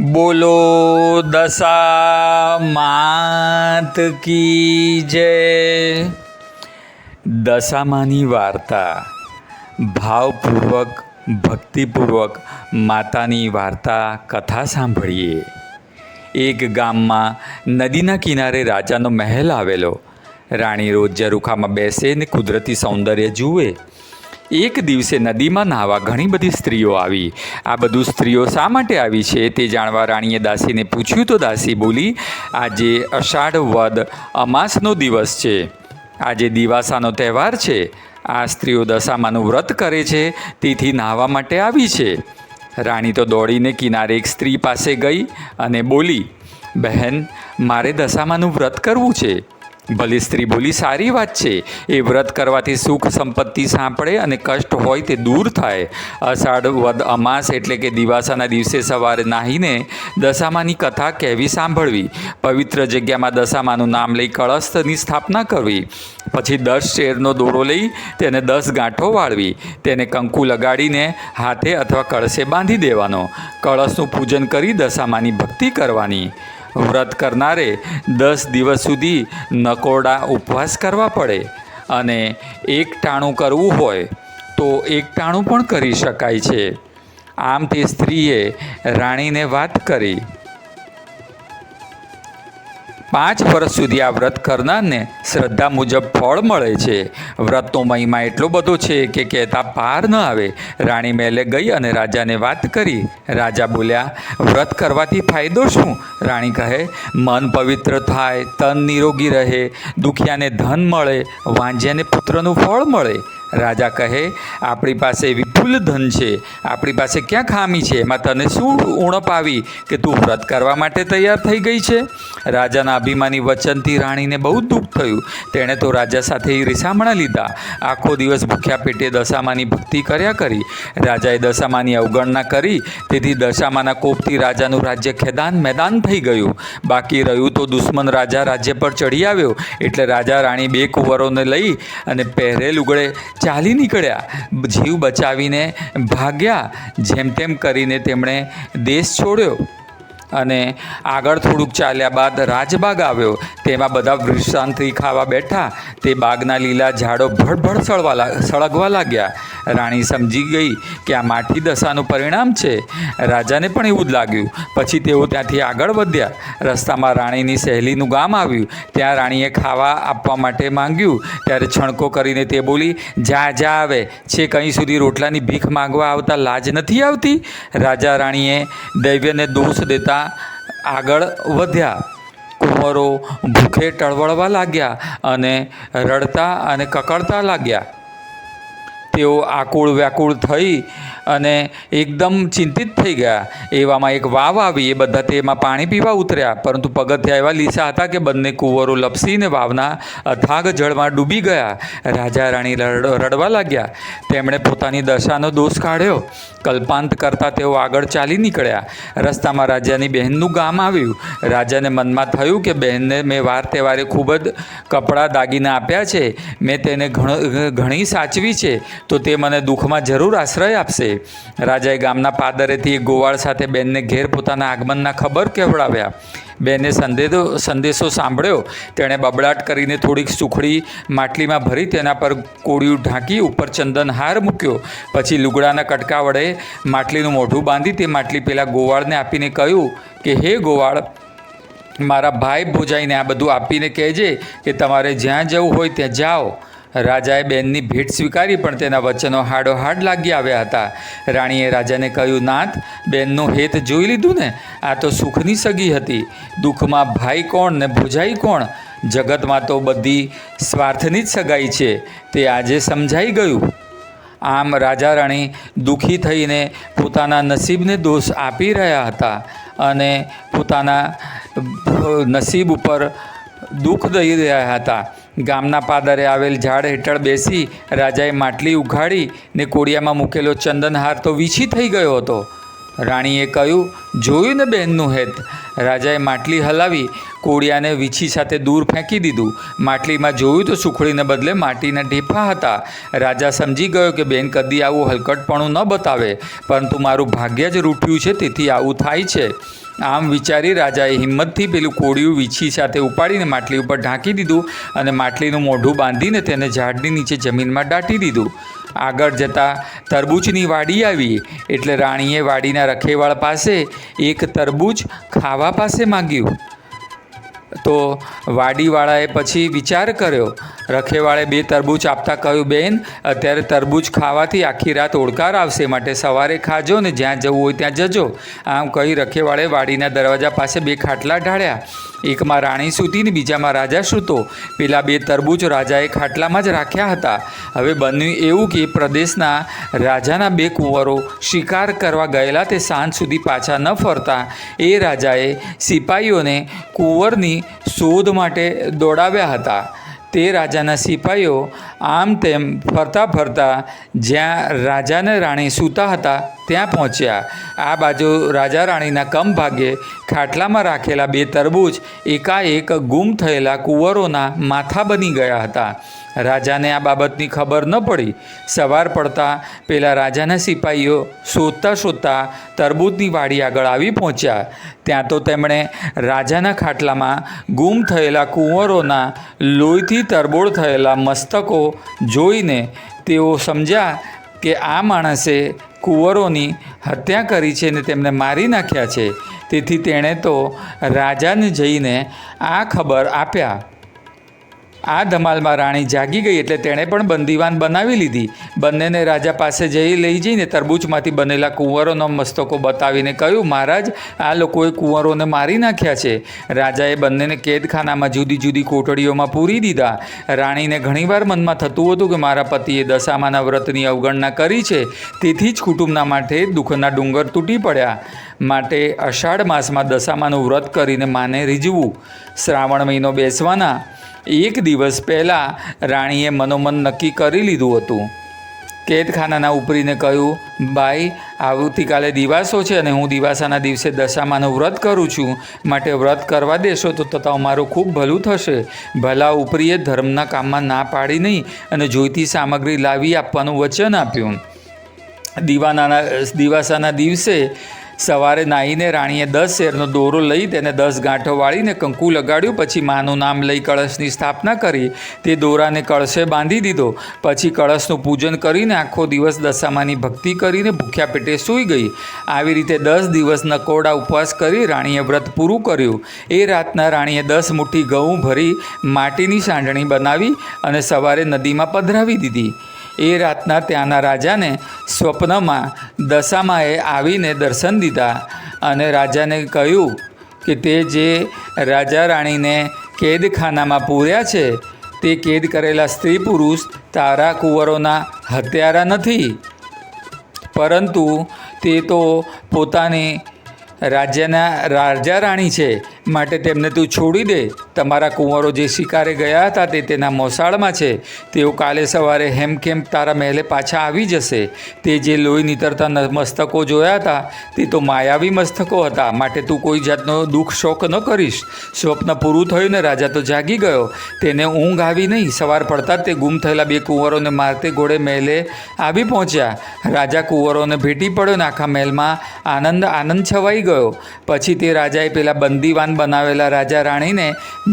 બોલો દશા માત કી જય. દશામાની વાર્તા ભાવપૂર્વક, ભક્તિપૂર્વક માતાની વાર્તા કથા સાંભળીએ. એક ગામમાં નદીના કિનારે રાજાનો મહેલ આવેલો. રાણી રોજ ઝરૂખામાં બેસે ને કુદરતી સૌંદર્ય જુએ. એક દિવસે નદીમાં નાહવા ઘણી બધી સ્ત્રીઓ આવી. આ બધું સ્ત્રીઓ શા માટે આવી છે તે જાણવા રાણીએ દાસીને પૂછ્યું તો દાસી બોલી, આજે અષાઢ વદ અમાસનો દિવસ છે. આજે દિવાસાનો તહેવાર છે. આ સ્ત્રીઓ દશામાનું વ્રત કરે છે, તેથી નાહવા માટે આવી છે. રાણી તો દોડીને કિનારે એક સ્ત્રી પાસે ગઈ અને બોલી, બહેન, મારે દશામાનું વ્રત કરવું છે. ભલી સ્ત્રી બોલી, સારી વાત છે. એ વ્રત કરવાથી સુખ સંપત્તિ સાંપડે અને કષ્ટ હોય તે દૂર થાય. અષાઢ વદ અમાસ એટલે કે દિવાસાના દિવસે સવારે નાહીને દશામાની કથા કહેવી સાંભળવી. પવિત્ર જગ્યામાં દશામાનું નામ લઈ કળશની સ્થાપના કરવી. પછી દસ શેરનો દોરો લઈ તેને દસ ગાંઠો વાળવી. તેને કંકુ લગાડીને હાથે અથવા કળશે બાંધી દેવાનો. કળશનું પૂજન કરી દશામાની ભક્તિ કરવાની. વ્રત કરનારે દસ દિવસ સુધી નકોરડા ઉપવાસ કરવા પડે અને એક ટાણું કરવું હોય તો એક ટાણું પણ કરી શકાય છે. આમ તે સ્ત્રીએ રાણીને વાત કરી. પાંચ વર્ષ સુધી આ વ્રત કરનારને શ્રદ્ધા મુજબ ફળ મળે છે. વ્રતનો મહિમા એટલો બધો છે કે કહેતા પાર ન આવે. રાણી મહેલે ગઈ અને રાજાને વાત કરી. રાજા બોલ્યા, વ્રત કરવાથી ફાયદો શું? રાણી કહે, મન પવિત્ર થાય, તન નિરોગી રહે, દુખિયાને ધન મળે વાંજ્યાને પુત્રનું ફળ મળે. રાજા કહે, આપણી પાસે વિપુલ ધન છે. આપણી પાસે ક્યાં ખામી છે? એમાં તને શું ઉણપ આવી કે તું વ્રત કરવા માટે તૈયાર થઈ ગઈ છે? રાજાના અભિમાની વચનથી રાણીને બહુ દુઃખ થયું. તેણે તો રાજા સાથે રિસામણા લીધા. આખો દિવસ ભૂખ્યા પેટે દશામાની ભક્તિ કર્યા કરી. રાજાએ દશામાની અવગણના કરી. તેથી દશામાના કોપથી રાજાનું રાજ્ય ખેદાન મેદાન થઈ ગયું. બાકી રહ્યું તો દુશ્મન રાજા રાજ્ય પર ચડી આવ્યો. એટલે રાજા રાણી બે કુંવરોને લઈ અને પહેરેલ ઉગડે ચાલી નીકળ્યા. જીવ બચાવીને ભાગ્યા. જેમ તેમ કરીને તેમણે દેશ છોડ્યો. અને આગળ થોડુંક ચાલ્યા બાદ રાજબાગ આવ્યો. તેમાં બધા વિશ્રાંતિ ખાવા બેઠા. તે બાગના લીલા ઝાડો ભડભડ સળવા સળગવા લાગ્યા. રાણી સમજી ગઈ કે આ માઠી દશાનું પરિણામ છે. રાજાને પણ એવું જ લાગ્યું. પછી તેઓ ત્યાંથી આગળ વધ્યા. રસ્તામાં રાણીની સહેલીનું ગામ આવ્યું. ત્યાં રાણીએ ખાવા આપવા માટે માંગ્યું. ત્યારે છણકો કરીને તે બોલી, જા જા આવે. છે કંઈ સુધી રોટલાની ભીખ માંગવા આવતા લાજ નથી આવતી? રાજા રાણીએ દૈવ્યને દોષ દેતા આગળ વધ્યા. કુંવરો ભૂખે ટળવળવા લાગ્યા અને રડતા અને કકળતા લાગ્યા. તેઓ આકુળ વ્યાકુળ થઈ અને એકદમ ચિંતિત થઈ ગયા. એવામાં એક વાવ આવી, એ બધા તેમાં પાણી પીવા ઉતર્યા. પરંતુ પગથિયા એવા લીસા હતા કે બંને કુંવરો લપસીને વાવના અથાગ જળમાં ડૂબી ગયા. રાજા રાણી રડ- રડવા લાગ્યા. તેમણે પોતાની દશાનો દોષ કાઢ્યો. કલ્પાંત કરતાં તેઓ આગળ ચાલી નીકળ્યા. રસ્તામાં રાજાની બહેનનું ગામ આવ્યું. રાજાને મનમાં થયું કે બહેનને મેં વાર તહેવારે ખૂબ જ કપડાં દાગીના આપ્યા છે. મેં તેને ઘણ- ઘણી સાચવી છે. તો તે મને દુઃખમાં જરૂર આશ્રય આપશે. રાજાએ ગામના પાદરેથી ગોવાળ સાથે બેનને ઘેર પોતાના આગમનના ખબર કહેવડાવ્યા બેને સંદેશો સંદેશો સાંભળ્યો. તેણે બબડાટ કરીને થોડીક સુખડી માટલીમાં ભરી તેના પર કોળિયું ઢાંકી ઉપર ચંદનહાર મૂક્યો. પછી લુગડાના કટકા વડે માટલીનું મોઢું બાંધી તે માટલી પેલા ગોવાળને આપીને કહ્યું કે, હે ગોવાળ, મારા ભાઈ ભોજાઈને આ બધું આપીને કહેજે કે તમારે જ્યાં જવું હોય ત્યાં જાઓ. રાજાએ બેનની ભેટ સ્વીકારી પણ તેના વચનો હાડો હાડ લાગી આવ્યા હતા. રાણીએ રાજાને કહ્યું, નાથ, બેનનું હેત જોઈ લીધું ને? આ તો સુખની સગી હતી. દુઃખમાં ભાઈ કોણ ને ભૂજાઈ કોણ? જગતમાં તો બધી સ્વાર્થની જ સગાઈ છે. તે આજે સમજાઈ ગયું. આમ રાજા રાણી દુઃખી થઈને પોતાના નસીબને દોષ આપી રહ્યા હતા અને પોતાના નસીબ ઉપર દુઃખ દઈ રહ્યા હતા. ગામના પાદરે આવેલ ઝાડ હેઠળ બેસી રાજાએ માટલી ઉઘાડી ને કોડિયામાં મૂકેલો ચંદનહાર તો વીછી થઈ ગયો હતો. રાણીએ કહ્યું, જોયું ને બહેનનું હેત? રાજાએ માટલી હલાવી કોડિયાને વીછી સાથે દૂર ફેંકી દીધું. માટલીમાં જોયું તો સુખડીને બદલે માટીના ઢેફા હતા. રાજા સમજી ગયો કે બેન કદી આવું હલકટપણું ન બતાવે, પરંતુ મારું ભાગ્ય જ રૂઠ્યું છે, તેથી આવું થાય છે. આમ વિચારી રાજાએ હિંમતથી પેલું કોળિયું વીછી સાથે ઉપાડીને માટલી ઉપર ઢાંકી દીધું અને માટલીનું મોઢું બાંધીને તેને ઝાડની નીચે જમીનમાં દાટી દીધું. આગળ જતાં તરબૂચની વાડી આવી, એટલે રાણીએ વાડીના રખેવાળ પાસે એક તરબૂચ ખાવા પાસે માગ્યું. તો વાડીવાળાએ પછી વિચાર કર્યો રખેવાળે બે તરબૂચ આપતા કહ્યું, બેન, અત્યારે તરબૂચ ખાવાથી આખી રાત ઓળકાર આવશે. માટે સવારે ખાજો ને જ્યાં જવું હોય ત્યાં જજો. આમ કહી રખેવાળે વાડીના દરવાજા પાસે બે ખાટલા ઢાળ્યા. એકમાં રાણી સૂતી ને બીજામાં રાજા સૂતો. પેલા બે તરબૂચ રાજાએ ખાટલામાં જ રાખ્યા હતા. હવે બન્યું એવું કે પ્રદેશના રાજાના બે કુંવરો શિકાર કરવા ગયેલા તે સાંજ સુધી પાછા ન ફરતા. એ રાજાએ સિપાહીઓને કુંવરની શોધ માટે દોડાવ્યા હતા. તે રાજાના સિપાહીઓ આમ તેમ ફરતા ફરતા જ્યાં રાજાને રાણી સૂતા હતા ત્યાં પહોંચ્યા. આ બાજુ રાજા રાણીના કમ ભાગે ખાટલામાં રાખેલા બે તરબૂચ એકાએક ગુમ થયેલા કુંવરોના માથા બની ગયા હતા. રાજાને આ બાબતની ખબર ન પડી. સવાર પડતા પેલા રાજાના સિપાહીઓ શોધતા શોધતા તરબૂચની વાડી આગળ આવી પહોંચ્યા. ત્યાં તો તેમણે રાજાના ખાટલામાં ગુમ થયેલા કુંવરોના લોહીથી તરબોળ થયેલા મસ્તકો જોઈને તેઓ સમજ્યા કે આ માણસે કુંવરોની હત્યા કરી છે અને તેમને મારી નાખ્યા છે. તેથી તેણે તો રાજાને જઈને આ ખબર આપ્યા. આ ધમાલમાં રાણી જાગી ગઈ એટલે તેણે પણ બંદીવાન બનાવી લીધી. બંનેને રાજા પાસે જઈ લઈ જઈને તરબૂચમાંથી બનેલા કુંવરોનો મસ્તકો બતાવીને કહ્યું, મહારાજ, આ લોકોએ કુંવરોને મારી નાખ્યા છે. રાજાએ બંનેને કેદખાનામાં જુદી જુદી કોટડીઓમાં પૂરી દીધા. રાણીને ઘણીવાર મનમાં થતું હતું કે, મારા પતિએ દશામાના વ્રતની અવગણના કરી છે, તેથી જ કુટુંબના માટે દુઃખના ડુંગર તૂટી પડ્યા. માટે અષાઢ માસમાં દશામાનું વ્રત કરીને માને રીઝવું. શ્રાવણ મહિનો બેસવાના. એક દિવસ પહેલાં રાણીએ મનોમન નક્કી કરી લીધું હતું. કેદખાનાના ઉપરીને કહ્યું, ભાઈ, આવતીકાલે દિવાસો છે અને હું દિવાસાના દિવસે દશામાનું વ્રત કરું છું. માટે વ્રત કરવા દેશો તો તમારું ખૂબ ભલું થશે. ભલા ઉપરીએ ધર્મના કામમાં ના પાડી નહીં અને જોઈતી સામગ્રી લાવી આપવાનું વચન આપ્યું. દિવાનાના, દિવાસાના દિવસે સવારે નાહીને રાણીએ દસ શેરનો દોરો લઈ તેને દસ ગાંઠો વાળીને કંકુ લગાડ્યું. પછી માનું નામ લઈ કળશની સ્થાપના કરી. તે દોરાને કળશે બાંધી દીધો. પછી કળશનું પૂજન કરીને આખો દિવસ દશામાની ભક્તિ કરીને ભૂખ્યા પેટે સૂઈ ગઈ. આવી રીતે દસ દિવસ નકોડા ઉપવાસ કરી રાણીએ વ્રત પૂરું કર્યું. એ રાતના રાણીએ દસ મુઠ્ઠી ઘઉં ભરી માટીની સાંઢણી બનાવી અને સવારે નદીમાં પધરાવી દીધી. એ રાતના ત્યાંના રાજાને સ્વપ્નમાં દશામાએ આવીને દર્શન દીધા અને રાજાને કહ્યું કે તે જે રાજા રાણીને કેદખાનામાં પૂર્યા છે, તે કેદ કરેલા સ્ત્રી પુરુષ તારા કુંવરોના હત્યારા નથી. પરંતુ તે તો પોતાની રાજ્યના રાજા રાણી છે માટે તેમને તું છોડી દે. તમારા કુંવરો જે શિકારે ગયા હતા તે તેના મોસાળમાં છે. તેઓ કાલે સવારે હેમખેમ તારા મહેલે પાછા આવી જશે. તે જે લોહી નીતરતા મસ્તકો જોયા હતા, તે તો માયાવી મસ્તકો હતા. માટે તું કોઈ જાતનો દુઃખ શોક ન કરીશ. સ્વપ્ન પૂરું થયું ને રાજા તો જાગી ગયો. તેને ઊંઘ આવી નહીં. સવાર પડતા તે ગુમ થયેલા બે કુંવરોને મારતે ઘોડે મહેલે આવી પહોંચ્યા. રાજા કુંવરોને ભેટી પડ્યો ને આખા મહેલમાં આનંદ આનંદ છવાઈ ગયો. પછી તે રાજાએ પેલા બંદીવાન બનાવેલા રાજા રાણીને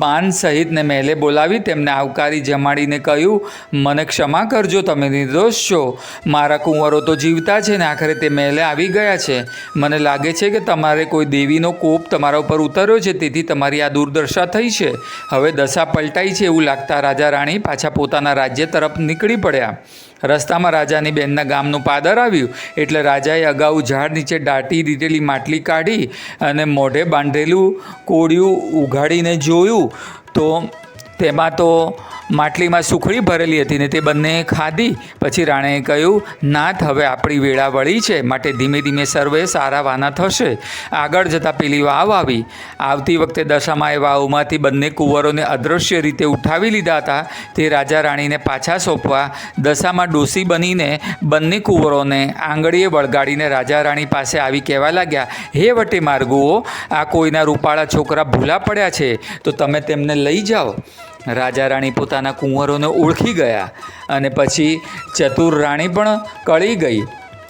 બાન સહિતને મહેલે બોલાવી તેમને આવકારી જમાડીને કહ્યું, મને ક્ષમા કરજો, તમે નિર્દોષ છો. મારા કુંવરો તો જીવતા છે ને આખરે તે મહેલે આવી ગયા છે. મને લાગે છે કે તમારે કોઈ દેવીનો કોપ તમારા ઉપર ઉતર્યો છે, તેથી તમારી આ દુર્દશા થઈ છે. હવે દશા પલટાઈ છે એવું લાગતા રાજા રાણી પાછા પોતાના રાજ્ય તરફ નીકળી પડ્યા. રસ્તામાં રાજાની બહેનના ગામનું પાદર આવ્યું. એટલે રાજાએ અગાઉ ઝાડ નીચે દાટી દીધેલી માટલી કાઢી અને મોઢે બાંધેલું કોળિયું ઉઘાડીને જોયું. તો તેમાં તો માટલીમાં સુખડી ભરેલી હતી ને તે બંને ખાધી. પછી રાણીએ કહ્યું, નાથ, હવે આપણી વેળા વળી છે, માટે ધીમે ધીમે સર્વે સારા વાના થશે. આગળ જતાં પેલી વાવ આવી. આવતી વખતે દશામાં એ વાવમાંથી બંને કુંવરોને અદૃશ્ય રીતે ઉઠાવી લીધા હતા. તે રાજા રાણીને પાછા સોંપવા દશામાં ડોસી બનીને બંને કુંવરોને આંગળીએ વળગાડીને રાજા રાણી પાસે આવી કહેવા લાગ્યા, હે વટે માર્ગુઓ આ કોઈના રૂપાળા છોકરા ભૂલા પડ્યા છે, તો તમે તેમને લઈ જાઓ. રાજા રાણી પોતાના કુંવરોને ઓળખી ગયા અને પછી ચતુર રાણી પણ કળી ગઈ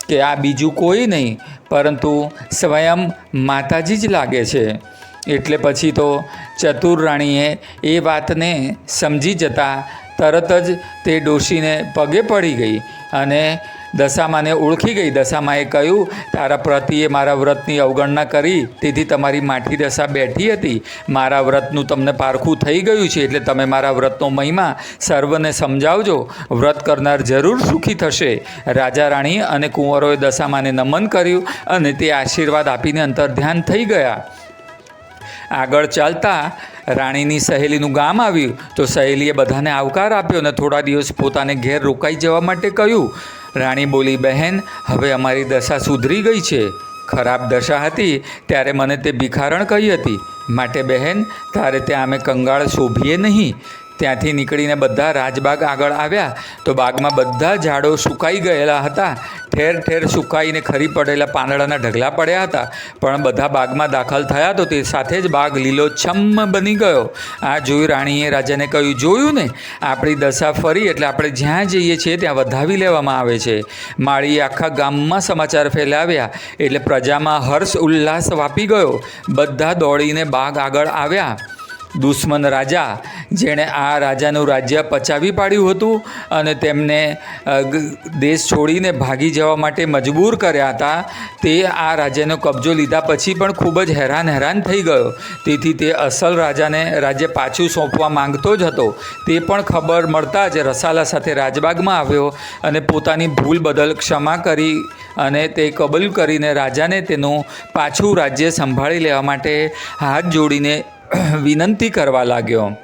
કે આ બીજું કોઈ નહીં, પરંતુ સ્વયં માતાજી જ લાગે છે. એટલે પછી તો ચતુર રાણીએ એ વાતને સમજી જતાં તરત જ તે ડોશીને પગે પડી ગઈ અને દશામાને ઓળખી ગઈ. દશામાએ કહ્યું, તારા પ્રતિએ મારા વ્રતની અવગણના કરી, તેથી તમારી માઠી દશા બેઠી હતી. મારા વ્રતનું તમને પારખું થઈ ગયું છે, એટલે તમે મારા વ્રતનો મહિમા સર્વને સમજાવજો. વ્રત કરનાર જરૂર સુખી થશે. રાજા રાણી અને કુંવરોએ દશામાને નમન કર્યું અને તે આશીર્વાદ આપીને અંતર ધ્યાન થઈ ગયા. આગળ ચાલતા રાણીની સહેલીનું ગામ આવ્યું તો સહેલીએ બધાને આવકાર આપ્યો અને થોડા દિવસ પોતાને ઘેર રોકાઈ જવા માટે કહ્યું, રાણી બોલી, બહેન, હવે અમારી દશા સુધરી ગઈ છે. ખરાબ દશા હતી ત્યારે મને તે ભિખારણ કહી હતી. માટે બહેન, તારે ત્યાં અમે કંગાળ શોભીએ નહીં. ત્યાંથી નીકળીને બધા રાજબાગ આગળ આવ્યા તો બાગમાં બધા ઝાડો સુકાઈ ગયેલા હતા. ઠેર ઠેર સુકાઈને ખરી પડેલા પાંદડાના ઢગલા પડ્યા હતા. પણ બધા બાગમાં દાખલ થયા તો તે સાથે જ બાગ લીલોછમ બની ગયો. આ જોઈ રાણીએ રાજાને કહ્યું, જોયું ને? આપણી દશા ફરી એટલે આપણે જ્યાં જઈએ છીએ ત્યાં વધાવી લેવામાં આવે છે. માળીએ આખા ગામમાં સમાચાર ફેલાવ્યા એટલે પ્રજામાં હર્ષ ઉલ્લાસ વાપી ગયો. બધા દોડીને બાગ આગળ આવ્યા. દુશ્મન રાજા, જેણે આ રાજાનું રાજ્ય પચાવી પાડ્યું હતું અને તેમને દેશ છોડીને ભાગી જવા માટે મજબૂર કર્યા હતા. તે આ રાજ્યનો કબજો લીધા પછી પણ ખૂબ જ હેરાન હેરાન થઈ ગયો. તેથી તે અસલ રાજાને રાજ્ય પાછું સોંપવા માંગતો જ હતો. તે પણ ખબર મળતા જ રસાલા સાથે રાજબાગમાં આવ્યો અને પોતાની ભૂલ બદલ ક્ષમા કરી અને તે કબૂલ કરીને રાજાને તેનું પાછું રાજ્ય સંભાળી લેવા માટે હાથ જોડીને વિનંતી કરવા લાગ્યો.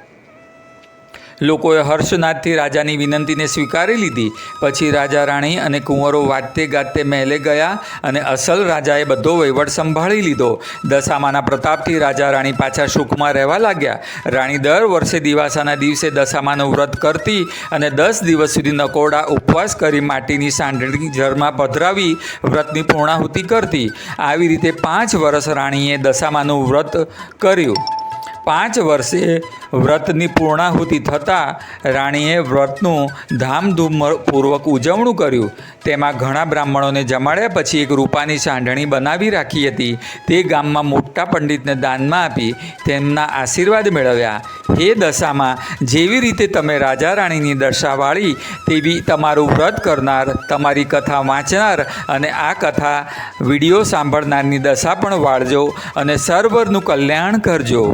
લોકોએ હર્ષનાથથી રાજાની વિનંતીને સ્વીકારી લીધી. પછી રાજા રાણી અને કુંવરો વાતે ગાતે મહેલે ગયા અને અસલ રાજાએ બધો વહીવટ સંભાળી લીધો. દશામાના પ્રતાપથી રાજા રાણી પાછા સુખમાં રહેવા લાગ્યા. રાણી દર વર્ષે દિવાસાના દિવસે દશામાનું વ્રત કરતી અને દસ દિવસ સુધી નકોડા ઉપવાસ કરી માટીની સાંઢણી જળમાં પધરાવી વ્રતની પૂર્ણાહુતિ કરતી. આવી રીતે પાંચ વર્ષ રાણીએ દશામાનું વ્રત કર્યું. પાંચ વર્ષે વ્રતની પૂર્ણાહુતિ થતાં રાણીએ વ્રતનું ધામધૂમપૂર્વક ઉજવણું કર્યું. તેમાં ઘણા બ્રાહ્મણોને જમાડ્યા પછી એક રૂપાની સાંઢણી બનાવી રાખી હતી. તે ગામમાં મોટા પંડિતને દાનમાં આપી તેમના આશીર્વાદ મેળવ્યા. હે દશામાં, જેવી રીતે તમે રાજા રાણીની દશાવાળી તેવી તમારું વ્રત કરનાર, તમારી કથા વાંચનાર અને આ કથા વીડિયો સાંભળનારની દશા પણ વાળજો અને સર્વરનું કલ્યાણ કરજો.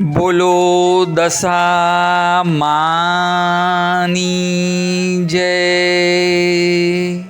બોલો દશા માની જય.